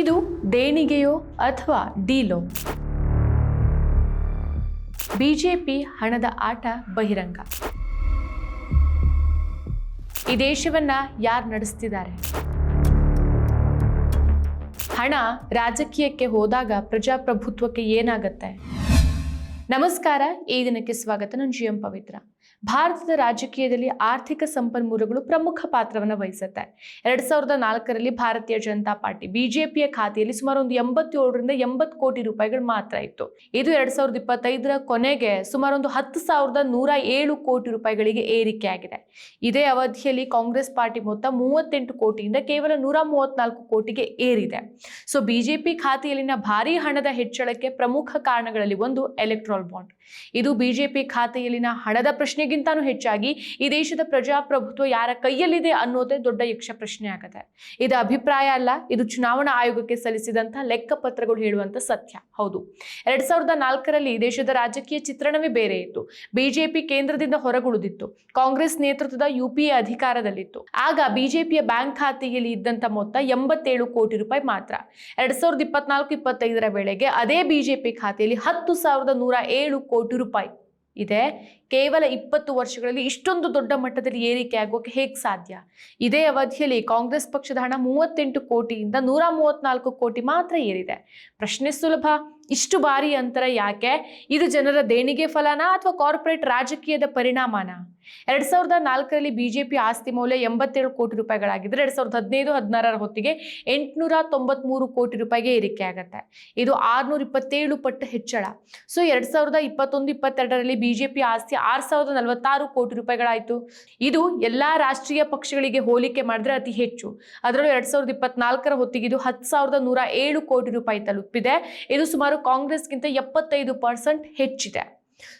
ಇದು ದೇಣಿಗೆಯೋ ಅಥವಾ ಡೀಲೋ? ಬಿಜೆಪಿ ಹಣದ ಆಟ ಬಹಿರಂಗ. ಈ ದೇಶವನ್ನ ಯಾರು ನಡೆಸ್ತಿದ್ದಾರೆ? ಹಣ ರಾಜಕೀಯಕ್ಕೆ ಹೋದಾಗ ಪ್ರಜಾಪ್ರಭುತ್ವಕ್ಕೆ ಏನಾಗತ್ತೆ? ನಮಸ್ಕಾರ, ಈ ದಿನಕ್ಕೆ ಸ್ವಾಗತ. ನಾನು ಜಿ ಎಂ ಪವಿತ್ರ. ಭಾರತದ ರಾಜಕೀಯದಲ್ಲಿ ಆರ್ಥಿಕ ಸಂಪನ್ಮೂಲಗಳು ಪ್ರಮುಖ ಪಾತ್ರವನ್ನು ವಹಿಸುತ್ತೆ. ಎರಡ್ ಸಾವಿರದ ನಾಲ್ಕರಲ್ಲಿ ಭಾರತೀಯ ಜನತಾ ಪಾರ್ಟಿ ಬಿಜೆಪಿಯ ಖಾತೆಯಲ್ಲಿ ಸುಮಾರು ಒಂದು ಎಂಬತ್ತೇಳರಿಂದ ಎಂಬತ್ತು ಕೋಟಿ ರೂಪಾಯಿಗಳು ಮಾತ್ರ ಇತ್ತು. ಇದು ಎರಡ್ ಸಾವಿರದ ಇಪ್ಪತ್ತೈದರ ಕೊನೆಗೆ ಸುಮಾರೊಂದು ಹತ್ತು ಸಾವಿರದ ನೂರ ಏಳು ಕೋಟಿ ರೂಪಾಯಿಗಳಿಗೆ ಏರಿಕೆ ಆಗಿದೆ. ಇದೇ ಅವಧಿಯಲ್ಲಿ ಕಾಂಗ್ರೆಸ್ ಪಾರ್ಟಿ ಮೊತ್ತ ಮೂವತ್ತೆಂಟು ಕೋಟಿಯಿಂದ ಕೇವಲ ನೂರ ಮೂವತ್ನಾಲ್ಕು ಕೋಟಿಗೆ ಏರಿದೆ. ಸೊ, ಬಿಜೆಪಿ ಖಾತೆಯಲ್ಲಿನ ಭಾರಿ ಹಣದ ಹೆಚ್ಚಳಕ್ಕೆ ಪ್ರಮುಖ ಕಾರಣಗಳಲ್ಲಿ ಒಂದು ಎಲೆಕ್ಟ್ರಾಲ್ ಬಾಂಡ್. ಇದು ಬಿಜೆಪಿ ಖಾತೆಯಲ್ಲಿನ ಹಣದ ಪ್ರಶ್ನೆಗಿಂತಾನೂ ಹೆಚ್ಚಾಗಿ ಈ ದೇಶದ ಪ್ರಜಾಪ್ರಭುತ್ವ ಯಾರ ಕೈಯಲ್ಲಿದೆ ಅನ್ನೋದೇ ದೊಡ್ಡ ಯಕ್ಷ ಪ್ರಶ್ನೆ ಆಗುತ್ತೆ. ಇದು ಅಭಿಪ್ರಾಯ ಅಲ್ಲ, ಇದು ಚುನಾವಣಾ ಆಯೋಗಕ್ಕೆ ಸಲ್ಲಿಸಿದಂತ ಲೆಕ್ಕಪತ್ರಗಳು ಹೇಳುವಂತ ಸತ್ಯ. ಹೌದು. ಎರಡ್ ಸಾವಿರದ ನಾಲ್ಕರಲ್ಲಿ ದೇಶದ ರಾಜಕೀಯ ಚಿತ್ರಣವೇ ಬೇರೆ ಇತ್ತು. ಬಿಜೆಪಿ ಕೇಂದ್ರದಿಂದ ಹೊರಗುಳಿದಿತ್ತು. ಕಾಂಗ್ರೆಸ್ ನೇತೃತ್ವದ ಯುಪಿಎ ಅಧಿಕಾರದಲ್ಲಿತ್ತು. ಆಗ ಬಿಜೆಪಿಯ ಬ್ಯಾಂಕ್ ಖಾತೆಯಲ್ಲಿ ಇದ್ದಂತ ಮೊತ್ತ ಎಂಬತ್ತೇಳು ಕೋಟಿ ರೂಪಾಯಿ ಮಾತ್ರ. ಎರಡ್ ಸಾವಿರದ ಇಪ್ಪತ್ನಾಲ್ಕು, ಇಪ್ಪತ್ತೈದರ ವೇಳೆಗೆ ಅದೇ ಬಿಜೆಪಿ ಖಾತೆಯಲ್ಲಿ ಹತ್ತು ಸಾವಿರದ ನೂರ ಏಳು ಕೋಟಿ ರೂಪಾಯಿ. ಇದೆ. ಕೇವಲ ಇಪ್ಪತ್ತು ವರ್ಷಗಳಲ್ಲಿ ಇಷ್ಟೊಂದು ದೊಡ್ಡ ಮಟ್ಟದಲ್ಲಿ ಏರಿಕೆ ಆಗೋಕೆ ಹೇಗೆ ಸಾಧ್ಯ? ಇದೇ ಅವಧಿಯಲ್ಲಿ ಕಾಂಗ್ರೆಸ್ ಪಕ್ಷದ ಹಣ ಮೂವತ್ತೆಂಟು ಕೋಟಿಯಿಂದ ನೂರ ಮೂವತ್ನಾಲ್ಕು ಕೋಟಿ ಮಾತ್ರ ಏರಿದೆ. ಪ್ರಶ್ನೆ ಸುಲಭ. ಇಷ್ಟು ಬಾರಿ ಅಂತರ ಯಾಕೆ? ಇದು ಜನರ ದೇಣಿಗೆ ಫಲನಾ ಅಥವಾ ಕಾರ್ಪೊರೇಟ್ ರಾಜಕೀಯದ ಪರಿಣಾಮನ? ಎರಡ್ ಸಾವಿರದ ನಾಲ್ಕರಲ್ಲಿ ಬಿಜೆಪಿ ಆಸ್ತಿ ಮೌಲ್ಯ ಎಂಬತ್ತೇಳು ಕೋಟಿ ರೂಪಾಯಿಗಳಾಗಿದ್ರೆ ಎರಡ್ ಸಾವಿರದ ಹದಿನೈದು, ಹದಿನಾರರ ಹೊತ್ತಿಗೆ ಎಂಟುನೂರ ತೊಂಬತ್ಮೂರು ಕೋಟಿ ರೂಪಾಯಿಗೆ ಏರಿಕೆ ಆಗುತ್ತೆ. ಇದು ಆರ್ನೂರ ಇಪ್ಪತ್ತೇಳು ಪಟ್ಟು ಹೆಚ್ಚಳ. ಸೊ ಎರಡ್ ಸಾವಿರದ ಇಪ್ಪತ್ತೊಂದು, ಇಪ್ಪತ್ತೆರಡರಲ್ಲಿ ಬಿಜೆಪಿ ಆಸ್ತಿ ಆರ್ ಸಾವಿರದ ನಲವತ್ತಾರು ಕೋಟಿ ರೂಪಾಯಿಗಳಾಯಿತು. ಇದು ಎಲ್ಲಾ ರಾಷ್ಟ್ರೀಯ ಪಕ್ಷಗಳಿಗೆ ಹೋಲಿಕೆ ಮಾಡಿದ್ರೆ ಅತಿ ಹೆಚ್ಚು. ಅದರಲ್ಲೂ ಎರಡ್ ಸಾವಿರದ ಇಪ್ಪತ್ನಾಲ್ಕರ ಹೊತ್ತಿಗೆ ಇದು ಹತ್ತು ಸಾವಿರದ ನೂರ ಏಳು ಕೋಟಿ ರೂಪಾಯಿ ತಲುಪಿದೆ. ಇದು ಸುಮಾರು ಕಾಂಗ್ರೆಸ್ಗಿಂತ ಎಪ್ಪತ್ತೈದು ಪರ್ಸೆಂಟ್ ಹೆಚ್ಚಿದೆ.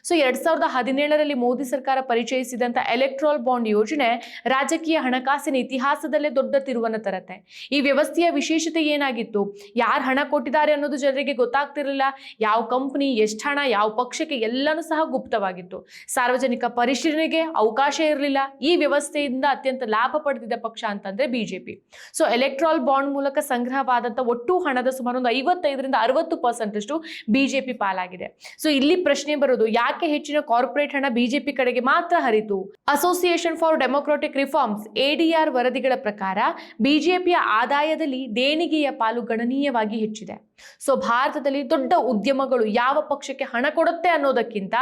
ಸೊ ಎರಡ್ ಸಾವಿರದ ಹದಿನೇಳರಲ್ಲಿ ಮೋದಿ ಸರ್ಕಾರ ಪರಿಚಯಿಸಿದಂತ ಎಲೆಕ್ಟ್ರಾಲ್ ಬಾಂಡ್ ಯೋಜನೆ ರಾಜಕೀಯ ಹಣಕಾಸಿನ ಇತಿಹಾಸದಲ್ಲೇ ದೊಡ್ಡ ತಿರುವನ್ನು ತರತ್ತೆ. ಈ ವ್ಯವಸ್ಥೆಯ ವಿಶೇಷತೆ ಏನಾಗಿತ್ತು? ಯಾರು ಹಣ ಕೊಟ್ಟಿದ್ದಾರೆ ಅನ್ನೋದು ಜನರಿಗೆ ಗೊತ್ತಾಗ್ತಿರಲಿಲ್ಲ. ಯಾವ ಕಂಪನಿ ಎಷ್ಟು ಹಣ, ಯಾವ ಪಕ್ಷಕ್ಕೆ ಎಲ್ಲನೂ ಸಹ ಗುಪ್ತವಾಗಿತ್ತು. ಸಾರ್ವಜನಿಕ ಪರಿಶೀಲನೆಗೆ ಅವಕಾಶ ಇರಲಿಲ್ಲ. ಈ ವ್ಯವಸ್ಥೆಯಿಂದ ಅತ್ಯಂತ ಲಾಭ ಪಡೆದಿದ್ದ ಪಕ್ಷ ಅಂತಂದ್ರೆ ಬಿಜೆಪಿ. ಸೊ ಎಲೆಕ್ಟ್ರಾಲ್ ಬಾಂಡ್ ಮೂಲಕ ಸಂಗ್ರಹವಾದಂತ ಒಟ್ಟು ಹಣದ ಸುಮಾರು ಒಂದು ಐವತ್ತೈದರಿಂದ ಅರವತ್ತು ಪರ್ಸೆಂಟ್ ಅಷ್ಟು ಬಿಜೆಪಿ ಪಾಲಾಗಿದೆ. ಸೊ ಇಲ್ಲಿ ಪ್ರಶ್ನೆ ಬರೋದು ಯಾಕೆ ಹೆಚ್ಚಿನ ಕಾರ್ಪೊರೇಟ್ ಹಣ ಬಿಜೆಪಿ ಕಡೆಗೆ ಮಾತ್ರ ಹರಿತು? Association for democratic reforms ADR ವರದಿಗಳ ಪ್ರಕಾರ ಬಿಜೆಪಿಯ ಆದಾಯದಲ್ಲಿ ದೇಣಿಗೆಯ ಪಾಲು ಗಣನೀಯವಾಗಿ ಹೆಚ್ಚಿದೆ. ಸೊ ಭಾರತದಲ್ಲಿ ದೊಡ್ಡ ಉದ್ಯಮಗಳು ಯಾವ ಪಕ್ಷಕ್ಕೆ ಹಣ ಕೊಡುತ್ತೆ ಅನ್ನೋದಕ್ಕಿಂತ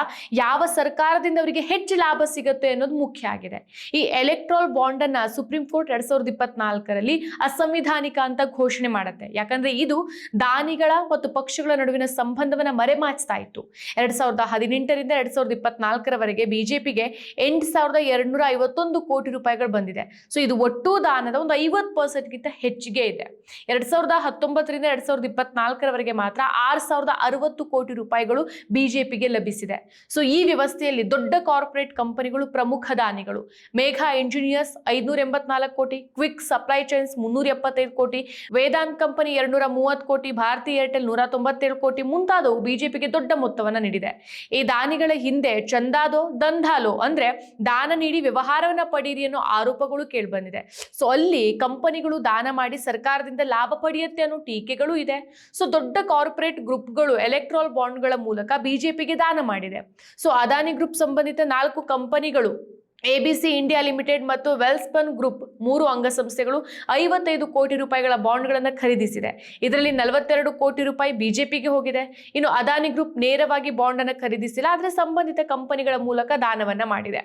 ಯಾವ ಸರ್ಕಾರದಿಂದ ಅವರಿಗೆ ಹೆಚ್ಚು ಲಾಭ ಸಿಗುತ್ತೆ ಅನ್ನೋದು ಮುಖ್ಯ ಆಗಿದೆ. ಈ ಎಲೆಕ್ಟ್ರಾಲ್ ಬಾಂಡ್ ಅನ್ನ ಸುಪ್ರೀಂ ಕೋರ್ಟ್ ಎರಡ್ ಸಾವಿರದ ಇಪ್ಪತ್ನಾಲ್ಕರಲ್ಲಿ ಅಸಂವಿಧಾನಿಕ ಅಂತ ಘೋಷಣೆ ಮಾಡುತ್ತೆ. ಯಾಕಂದ್ರೆ ಇದು ದಾನಿಗಳ ಮತ್ತು ಪಕ್ಷಗಳ ನಡುವಿನ ಸಂಬಂಧವನ್ನ ಮರೆಮಾಚ್ತಾ ಇತ್ತು. ಎರಡ್ ಸಾವಿರದ ಹದಿನೆಂಟರಿಂದ ಎರಡ್ ಸಾವಿರದ ಇಪ್ಪತ್ನಾಲ್ಕರವರೆಗೆ ಬಿಜೆಪಿಗೆ ಎಂಟು ಸಾವಿರದ ಎರಡ್ನೂರ ಐವತ್ತೊಂದು ಕೋಟಿ ರೂಪಾಯಿಗಳು ಬಂದಿದೆ. ಸೊ ಇದು ಒಟ್ಟು ದಾನದ ಒಂದು ಐವತ್ತು ಪರ್ಸೆಂಟ್ಗಿಂತ ಹೆಚ್ಚಿಗೆ ಇದೆ. ಎರಡ್ ಸಾವಿರದ ಹತ್ತೊಂಬತ್ತರಿಂದ ಎರಡ್ ಸಾವಿರದ ಇಪ್ಪತ್ನಾಲ್ಕರವರೆಗೆ ಮಾತ್ರ ಆರು ಸಾವಿರದ ಅರವತ್ತು ಕೋಟಿ ರೂಪಾಯಿಗಳು ಬಿಜೆಪಿಗೆ ಲಭಿಸಿದೆ. ಸೊ ಈ ವ್ಯವಸ್ಥೆಯಲ್ಲಿ ದೊಡ್ಡ ಕಾರ್ಪೊರೇಟ್ ಕಂಪನಿಗಳು ಪ್ರಮುಖ ದಾನಿಗಳು. ಮೇಘಾ ಇಂಜಿನಿಯರ್ಸ್ ಐದ್ನೂರ ಎಂಬತ್ನಾಲ್ಕು ಕೋಟಿ ಕ್ವಿಕ್ ಸಪ್ಲೈ ಚೈನ್ಸ್ ಮುನ್ನೂರ ಎಪ್ಪತ್ತೈದು ಕೋಟಿ, ವೇದಾಂತ್ ಕಂಪನಿ ಎರಡ್ನೂರ ಮೂವತ್ತು ಕೋಟಿ, ಭಾರತಿ ಏರ್ಟೆಲ್ ನೂರ ತೊಂಬತ್ತೇಳು ಕೋಟಿ ಮುಂತಾದವು ಬಿಜೆಪಿಗೆ ದೊಡ್ಡ ಮೊತ್ತವನ್ನು ನೀಡಿದೆ. ಈ ದಾನಿಗಳ ಹಿಂದೆ ಚಂದಾದೋ, ದಂಧಾಲೋ ಅಂದ್ರೆ ದಾನ ನೀಡಿ ವ್ಯವಹಾರವನ್ನ ಪಡೀರಿ ಅನ್ನೋ ಆರೋಪಗಳು ಕೇಳಿಬಂದಿದೆ. ಸೊ ಅಲ್ಲಿ ಕಂಪನಿಗಳು ದಾನ ಮಾಡಿ ಸರ್ಕಾರದಿಂದ ಲಾಭ ಪಡೆಯುತ್ತೆ ಅನ್ನೋ ಟೀಕೆಗಳು ಇದೆ. ಸೊ ದೊಡ್ಡ ಕಾರ್ಪೊರೇಟ್ ಗ್ರೂಪ್ಗಳು ಎಲೆಕ್ಟ್ರಾಲ್ ಬಾಂಡ್ಗಳ ಮೂಲಕ ಬಿಜೆಪಿಗೆ ದಾನ ಮಾಡಿದೆ. ಸೊ ಅದಾನಿ ಗ್ರೂಪ್ ಸಂಬಂಧಿತ ನಾಲ್ಕು ಕಂಪನಿಗಳು ಎಬಿಸಿ ಇಂಡಿಯಾ ಲಿಮಿಟೆಡ್ ಮತ್ತು ವೆಲ್ಸ್ಪನ್ ಗ್ರೂಪ್ ಮೂರು ಅಂಗಸಂಸ್ಥೆಗಳು ಐವತ್ತೈದು ಕೋಟಿ ರೂಪಾಯಿಗಳ ಬಾಂಡ್ಗಳನ್ನು ಖರೀದಿಸಿದೆ. ಇದರಲ್ಲಿ ನಲವತ್ತೆರಡು ಕೋಟಿ ರೂಪಾಯಿ ಬಿಜೆಪಿಗೆ ಹೋಗಿದೆ. ಇನ್ನು ಅದಾನಿ ಗ್ರೂಪ್ ನೇರವಾಗಿ ಬಾಂಡ್ ಅನ್ನು ಖರೀದಿಸಿಲ್ಲ, ಆದರೆ ಸಂಬಂಧಿತ ಕಂಪನಿಗಳ ಮೂಲಕ ದಾನವನ್ನ ಮಾಡಿದೆ.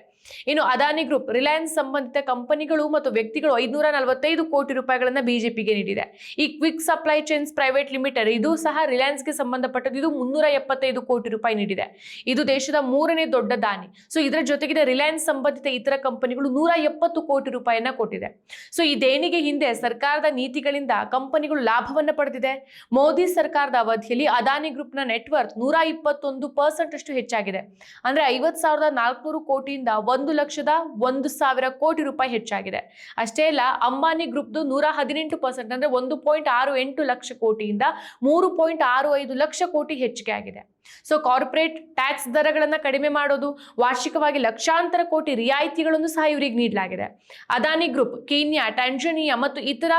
ಇನ್ನು ಅದಾನಿ ಗ್ರೂಪ್ ರಿಲಯನ್ಸ್ ಸಂಬಂಧಿತ ಕಂಪನಿಗಳು ಮತ್ತು ವ್ಯಕ್ತಿಗಳು ಐದುನೂರ ನಲವತ್ತೈದು ಕೋಟಿ ರೂಪಾಯಿಗಳನ್ನು ಬಿಜೆಪಿಗೆ ನೀಡಿದೆ. ಈ quick supply chains private limited ಇದು ಸಹ ರಿಲಯನ್ಸ್ಗೆ ಸಂಬಂಧಪಟ್ಟದ್ದು. ಇದು ಮುನ್ನೂರ ಎಪ್ಪತ್ತೈದು ಕೋಟಿ ರೂಪಾಯಿ ನೀಡಿದೆ. ಇದು ದೇಶದ ಮೂರನೇ ದೊಡ್ಡ ದಾನಿ. ಸೊ, ಇದರ ಜೊತೆಗಿನ ರಿಲಯನ್ಸ್ ಸಂಬಂಧಿತ ಇತರ ಕಂಪನಿಗಳು ನೂರ ಎಪ್ಪತ್ತು ಕೋಟಿ ರೂಪಾಯಿಯನ್ನ ಕೊಟ್ಟಿದೆ. ಸೊ ಈ ದೇಣಿಗೆ ಹಿಂದೆ ಸರ್ಕಾರದ ನೀತಿಗಳಿಂದ ಕಂಪನಿಗಳು ಲಾಭವನ್ನ ಪಡೆದಿದೆ. ಮೋದಿ ಸರ್ಕಾರದ ಅವಧಿಯಲ್ಲಿ ಅದಾನಿ ಗ್ರೂಪ್ನ ನೆಟ್ವರ್ಕ್ ನೂರ ಇಪ್ಪತ್ತೊಂದು ಪರ್ಸೆಂಟ್ ಅಷ್ಟು ಹೆಚ್ಚಾಗಿದೆ. ಅಂದ್ರೆ ಐವತ್ ಸಾವಿರದ ನಾಲ್ಕುನೂರು ಕೋಟಿಯಿಂದ ಒಂದು ಲಕ್ಷದ ಒಂದು ಸಾವಿರ ಕೋಟಿ ರೂಪಾಯಿ ಹೆಚ್ಚಾಗಿದೆ. ಅಷ್ಟೇ ಅಲ್ಲ, ಅಂಬಾನಿ ಗ್ರೂಪ್ದು ನೂರ ಹದಿನೆಂಟು ಪರ್ಸೆಂಟ್ ಅಂದ್ರೆ ಒಂದು ಪಾಯಿಂಟ್ ಆರು ಎಂಟು ಲಕ್ಷ ಕೋಟಿಯಿಂದ ಮೂರು ಪಾಯಿಂಟ್ ಆರು ಐದು ಲಕ್ಷ ಕೋಟಿ ಹೆಚ್ಚಿಗೆ ಆಗಿದೆ. ಸೊ ಕಾರ್ಪೊರೇಟ್ ಟ್ಯಾಕ್ಸ್ ದರಗಳನ್ನ ಕಡಿಮೆ ಮಾಡೋದು, ವಾರ್ಷಿಕವಾಗಿ ಲಕ್ಷಾಂತರ ಕೋಟಿ ರಿಯಾಯಿತಿಗಳನ್ನು ಸಹ ಇವರಿಗೆ ನೀಡಲಾಗಿದೆ. ಅದಾನಿ ಗ್ರೂಪ್ ಕೀನ್ಯಾ ಟ್ಯಾಂಜನಿಯಾ ಮತ್ತು ಇತರ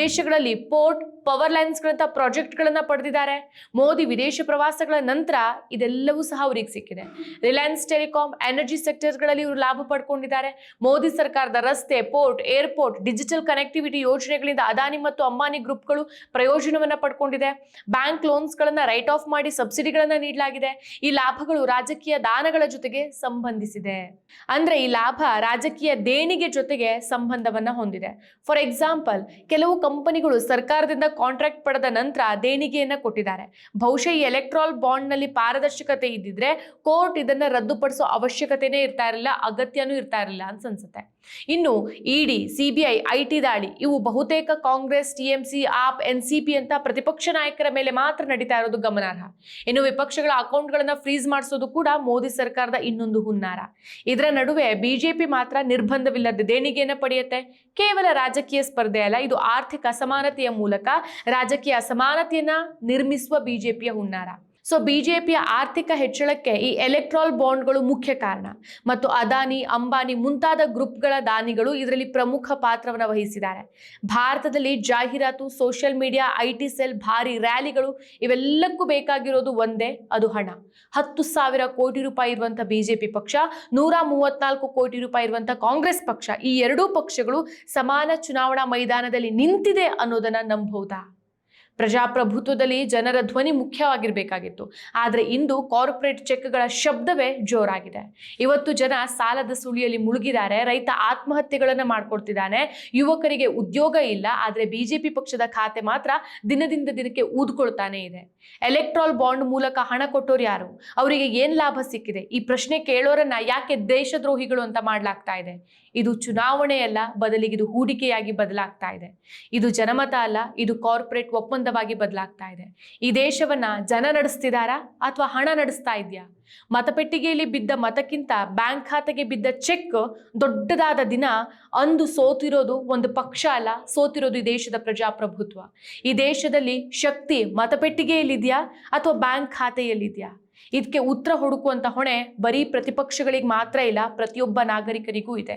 ದೇಶಗಳಲ್ಲಿ ಪೋರ್ಟ್ ಪವರ್ ಲೈನ್ಸ್ ಗಳಂತ ಪ್ರಾಜೆಕ್ಟ್ ಗಳನ್ನ ಪಡೆದಿದ್ದಾರೆ. ಮೋದಿ ವಿದೇಶ ಪ್ರವಾಸಗಳ ನಂತರ ಇದೆಲ್ಲವೂ ಸಹ ಅವರಿಗೆ ಸಿಕ್ಕಿದೆ. ರಿಲಯನ್ಸ್ ಟೆಲಿಕಾಂ ಎನರ್ಜಿ ಸೆಕ್ಟರ್ಗಳಲ್ಲಿ ಇವರು ಲಾಭ ಪಡ್ಕೊಂಡಿದ್ದಾರೆ. ಮೋದಿ ಸರ್ಕಾರದ ರಸ್ತೆ ಪೋರ್ಟ್ ಏರ್ಪೋರ್ಟ್ ಡಿಜಿಟಲ್ ಕನೆಕ್ಟಿವಿಟಿ ಯೋಜನೆಗಳಿಂದ ಅದಾನಿ ಮತ್ತು ಅಂಬಾನಿ ಗ್ರೂಪ್ಗಳು ಪ್ರಯೋಜನವನ್ನ ಪಡ್ಕೊಂಡಿದೆ. ಬ್ಯಾಂಕ್ ಲೋನ್ಸ್ ಗಳನ್ನ ರೈಟ್ ಆಫ್ ಮಾಡಿ ಸಬ್ಸಿಡಿಗಳನ್ನ ನೀಡಲಾಗಿದೆ. ಈ ಲಾಭಗಳು ರಾಜಕೀಯ ದಾನಗಳ ಜೊತೆಗೆ ಸಂಬಂಧಿಸಿದೆ. ಅಂದ್ರೆ ಈ ಲಾಭ ರಾಜಕೀಯ ದೇಣಿಗೆ ಜೊತೆಗೆ ಸಂಬಂಧವನ್ನ ಹೊಂದಿದೆ. ಫಾರ್ ಎಕ್ಸಾಂಪಲ್ ಕೆಲವು ಕಂಪನಿಗಳು ಸರ್ಕಾರದಿಂದ ಕಾಂಟ್ರಾಕ್ಟ್ ಪಡೆದ ನಂತರ ದೇಣಿಗೆಯನ್ನ ಕೊಟ್ಟಿದ್ದಾರೆ. ಬಹುಶಃ ಈ ಎಲೆಕ್ಟ್ರಾಲ್ ಬಾಂಡ್ನಲ್ಲಿ ಪಾರದರ್ಶಕತೆ ಇದ್ದಿದ್ರೆ ಕೋರ್ಟ್ ಇದನ್ನ ರದ್ದುಪಡಿಸೋ ಅವಶ್ಯಕತೆನೇ ಇರ್ತಾ ಇರಲಿಲ್ಲ, ಅಗತ್ಯನೂ ಇರ್ತಾ ಇರಲಿಲ್ಲ ಅಂತ ಅನ್ಸುತ್ತೆ. ಇನ್ನು ಇಡಿ ಸಿಬಿಐ ಐಟಿ ದಾಳಿ, ಇವು ಬಹುತೇಕ ಕಾಂಗ್ರೆಸ್ ಟಿಎಂಸಿ ಆಪ್ ಎನ್ಸಿಪಿ ಅಂತ ಪ್ರತಿಪಕ್ಷ ನಾಯಕರ ಮೇಲೆ ಮಾತ್ರ ನಡೀತಾ ಇರೋದು ಗಮನಾರ್ಹ. ಇನ್ನು ವಿಪಕ್ಷಗಳ ಅಕೌಂಟ್ಗಳನ್ನ ಫ್ರೀಸ್ ಮಾಡಿಸೋದು ಕೂಡ ಮೋದಿ ಸರ್ಕಾರದ ಇನ್ನೊಂದು ಹುನ್ನಾರ. ಇದರ ನಡುವೆ ಬಿಜೆಪಿ ಮಾತ್ರ ನಿರ್ಬಂಧವಿಲ್ಲದ ದೇಣಿಗೆಯನ್ನು ಪಡೆಯುತ್ತೆ. ಕೇವಲ ರಾಜಕೀಯ ಸ್ಪರ್ಧೆ ಅಲ್ಲ, ಇದು ಆರ್ಥಿಕ ಅಸಮಾನತೆಯ ಮೂಲಕ ರಾಜಕೀಯ ಅಸಮಾನತೆಯನ್ನ ನಿರ್ಮಿಸುವ ಬಿಜೆಪಿಯ ಹುನ್ನಾರ. ಸೊ ಬಿಜೆಪಿಯ ಆರ್ಥಿಕ ಹೆಚ್ಚಳಕ್ಕೆ ಈ ಎಲೆಕ್ಟ್ರಾಲ್ ಬಾಂಡ್ಗಳು ಮುಖ್ಯ ಕಾರಣ. ಮತ್ತು ಅದಾನಿ ಅಂಬಾನಿ ಮುಂತಾದ ಗ್ರೂಪ್ಗಳ ದಾನಿಗಳು ಇದರಲ್ಲಿ ಪ್ರಮುಖ ಪಾತ್ರವನ್ನು ವಹಿಸಿದ್ದಾರೆ. ಭಾರತದಲ್ಲಿ ಜಾಹೀರಾತು social media I T cell ಭಾರಿ ರ್ಯಾಲಿಗಳು ಇವೆಲ್ಲಕ್ಕೂ ಬೇಕಾಗಿರೋದು ಒಂದೇ, ಅದು ಹಣ. ಹತ್ತು ಸಾವಿರ ಕೋಟಿ ರೂಪಾಯಿ ಇರುವಂತ ಬಿಜೆಪಿ ಪಕ್ಷ, ನೂರ ಮೂವತ್ನಾಲ್ಕು ಕೋಟಿ ರೂಪಾಯಿ ಇರುವಂತ ಕಾಂಗ್ರೆಸ್ ಪಕ್ಷ, ಈ ಎರಡೂ ಪಕ್ಷಗಳು ಸಮಾನ ಚುನಾವಣಾ ಮೈದಾನದಲ್ಲಿ ನಿಂತಿದೆ ಅನ್ನೋದನ್ನ ನಂಬಹುದಾ ಪ್ರಜಾಪ್ರಭುತ್ವದಲ್ಲಿ ಜನರ ಧ್ವನಿ ಮುಖ್ಯವಾಗಿರಬೇಕಾಗಿತ್ತು. ಆದರೆ ಇಂದು ಕಾರ್ಪೊರೇಟ್ ಚೆಕ್ಗಳ ಶಬ್ದವೇ ಜೋರಾಗಿದೆ. ಇವತ್ತು ಜನ ಸಾಲದ ಸುಳಿಯಲ್ಲಿ ಮುಳುಗಿದ್ದಾರೆ, ರೈತ ಆತ್ಮಹತ್ಯೆಗಳನ್ನು ಮಾಡ್ಕೊಳ್ತಿದ್ದಾನೆ ಯುವಕರಿಗೆ ಉದ್ಯೋಗ ಇಲ್ಲ, ಆದರೆ ಬಿಜೆಪಿ ಪಕ್ಷದ ಖಾತೆ ಮಾತ್ರ ದಿನದಿಂದ ದಿನಕ್ಕೆ ಊದ್ಕೊಳ್ತಾನೆ ಇದೆ. ಎಲೆಕ್ಟ್ರಾಲ್ ಬಾಂಡ್ ಮೂಲಕ ಹಣ ಕೊಟ್ಟೋರು ಯಾರು? ಅವರಿಗೆ ಏನ್ ಲಾಭ ಸಿಕ್ಕಿದೆ? ಈ ಪ್ರಶ್ನೆ ಕೇಳೋರನ್ನ ಯಾಕೆ ದೇಶದ್ರೋಹಿಗಳು ಅಂತ ಮಾಡ್ಲಾಗ್ತಾ ಇದೆ? ಇದು ಚುನಾವಣೆಯಲ್ಲ ಬದಲಿಗೆ ಇದು ಹೂಡಿಕೆಯಾಗಿ ಬದಲಾಗ್ತಾ ಇದೆ. ಇದು ಜನಮತ ಅಲ್ಲ, ಇದು ಕಾರ್ಪೊರೇಟ್ ಒಪ್ಪಂದವಾಗಿ ಬದಲಾಗ್ತಾ ಇದೆ. ಈ ದೇಶವನ್ನ ಜನ ನಡೆಸ್ತಿದಾರಾ ಅಥವಾ ಹಣ ನಡೆಸ್ತಾ ಇದೆಯಾ? ಮತಪೆಟ್ಟಿಗೆಯಲ್ಲಿ ಬಿದ್ದ ಮತಕ್ಕಿಂತ ಬ್ಯಾಂಕ್ ಖಾತೆಗೆ ಬಿದ್ದ ಚೆಕ್ ದೊಡ್ಡದಾದ ದಿನ ಅಂದು ಸೋತಿರೋದು ಒಂದು ಪಕ್ಷ ಅಲ್ಲ, ಸೋತಿರೋದು ಈ ದೇಶದ ಪ್ರಜಾಪ್ರಭುತ್ವ. ಈ ದೇಶದಲ್ಲಿ ಶಕ್ತಿ ಮತಪೆಟ್ಟಿಗೆಯಲ್ಲಿದೆಯಾ ಅಥವಾ ಬ್ಯಾಂಕ್ ಖಾತೆಯಲ್ಲಿದೆಯಾ? ಇದಕ್ಕೆ ಉತ್ತರ ಹುಡುಕುವಂತ ಹೊಣೆ ಬರೀ ಪ್ರತಿಪಕ್ಷಗಳಿಗೆ ಮಾತ್ರ ಇಲ್ಲ, ಪ್ರತಿಯೊಬ್ಬ ನಾಗರಿಕರಿಗೂ ಇದೆ.